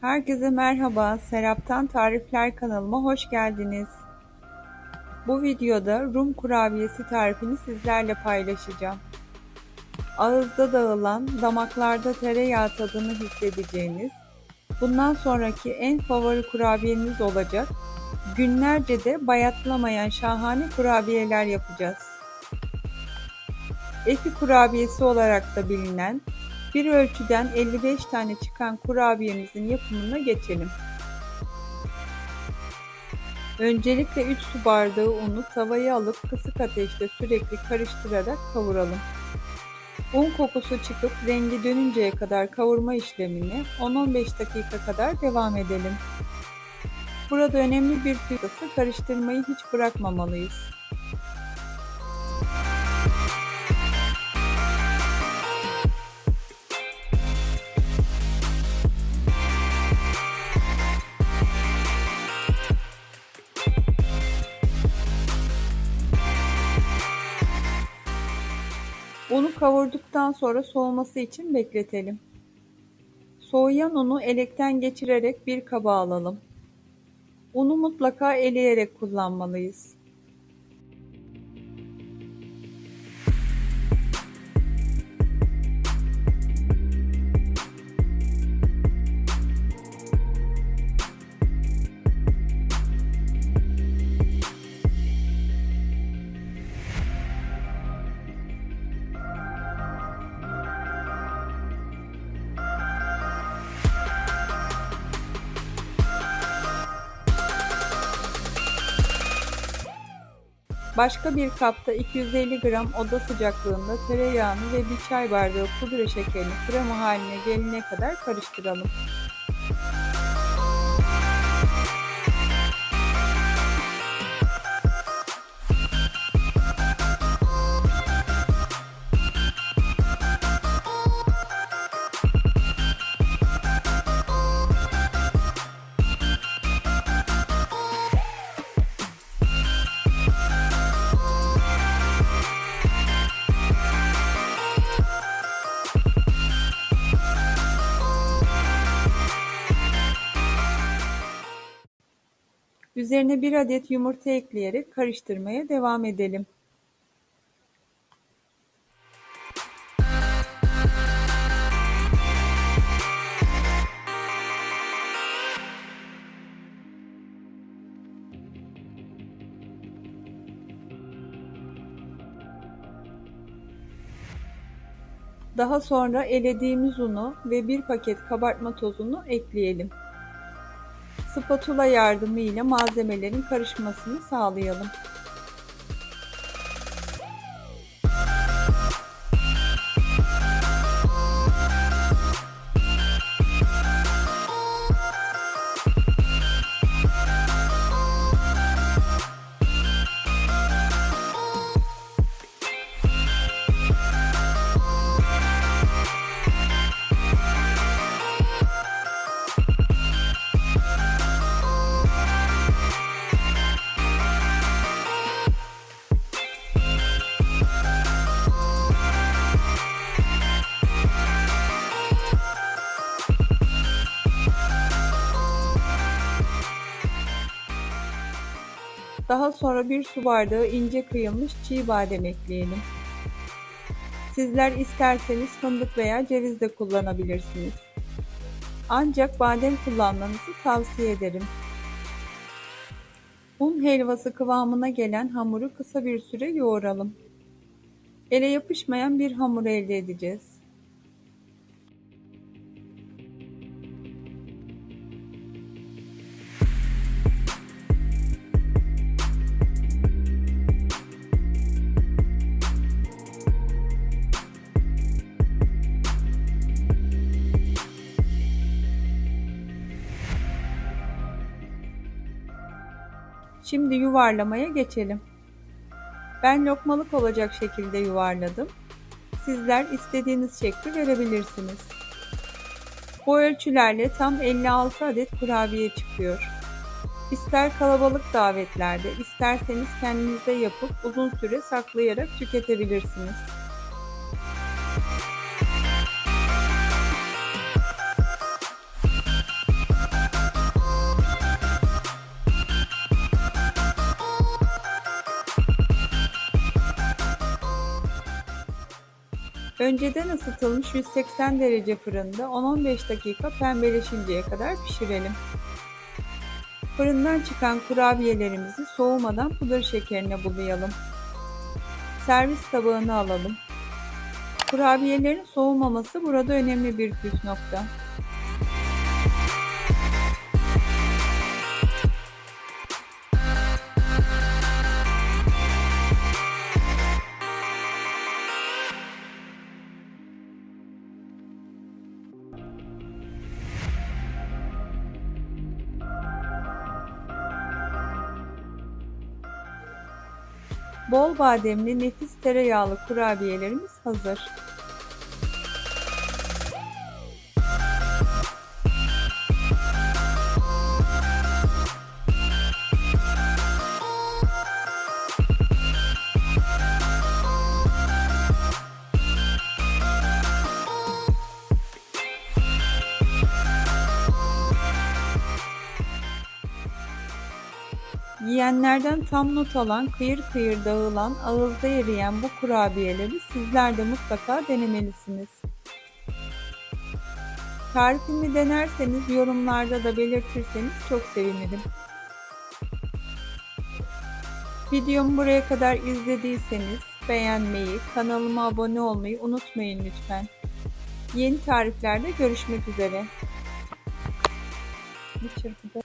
Herkese merhaba, Serap'tan Tarifler kanalıma hoş geldiniz. Bu videoda Rum kurabiyesi tarifini sizlerle paylaşacağım. Ağızda dağılan, damaklarda tereyağı tadını hissedeceğiniz, bundan sonraki en favori kurabiyeniz olacak, günlerce de bayatlamayan şahane kurabiyeler yapacağız. Efi kurabiyesi olarak da bilinen bir ölçüden 55 tane çıkan kurabiyemizin yapımına geçelim. Öncelikle 3 su bardağı unu tavaya alıp kısık ateşte sürekli karıştırarak kavuralım. Un kokusu çıkıp rengi dönünceye kadar kavurma işlemini 10-15 dakika kadar devam edelim. Burada önemli bir püf karıştırmayı hiç bırakmamalıyız. Kavurduktan sonra soğuması için bekletelim. Soğuyan unu elekten geçirerek bir kaba alalım. Unu mutlaka eleyerek kullanmalıyız. Başka bir kapta 250 gram oda sıcaklığında tereyağını ve bir çay bardağı pudra şekerini krema haline gelene kadar karıştıralım. Üzerine bir adet yumurta ekleyerek karıştırmaya devam edelim. Daha sonra elediğimiz unu ve bir paket kabartma tozunu ekleyelim. Spatula yardımıyla malzemelerin karışmasını sağlayalım. Daha sonra bir su bardağı ince kıyılmış çiğ badem ekleyelim. Sizler isterseniz fındık veya ceviz de kullanabilirsiniz. Ancak badem kullanmanızı tavsiye ederim. Un helvası kıvamına gelen hamuru kısa bir süre yoğuralım. Ele yapışmayan bir hamur elde edeceğiz. Şimdi yuvarlamaya geçelim. Ben lokmalık olacak şekilde yuvarladım. Sizler istediğiniz şekli verebilirsiniz. Bu ölçülerle tam 56 adet kurabiye çıkıyor. İster kalabalık davetlerde, isterseniz kendinizde yapıp uzun süre saklayarak tüketebilirsiniz. Önceden ısıtılmış 180 derece fırında 10-15 dakika pembeleşinceye kadar pişirelim. Fırından çıkan kurabiyelerimizi soğumadan pudra şekerine bulayalım. Servis tabağına alalım. Kurabiyelerin soğumaması burada önemli bir püf nokta. Bol bademli nefis tereyağlı kurabiyelerimiz hazır. Yiyenlerden tam not alan, kıyır kıyır dağılan, ağızda eriyen bu kurabiyeleri sizler de mutlaka denemelisiniz. Tarifimi denerseniz yorumlarda da belirtirseniz çok sevinirim. Videomu buraya kadar izlediyseniz beğenmeyi, kanalıma abone olmayı unutmayın lütfen. Yeni tariflerde görüşmek üzere. Bir çırpıda.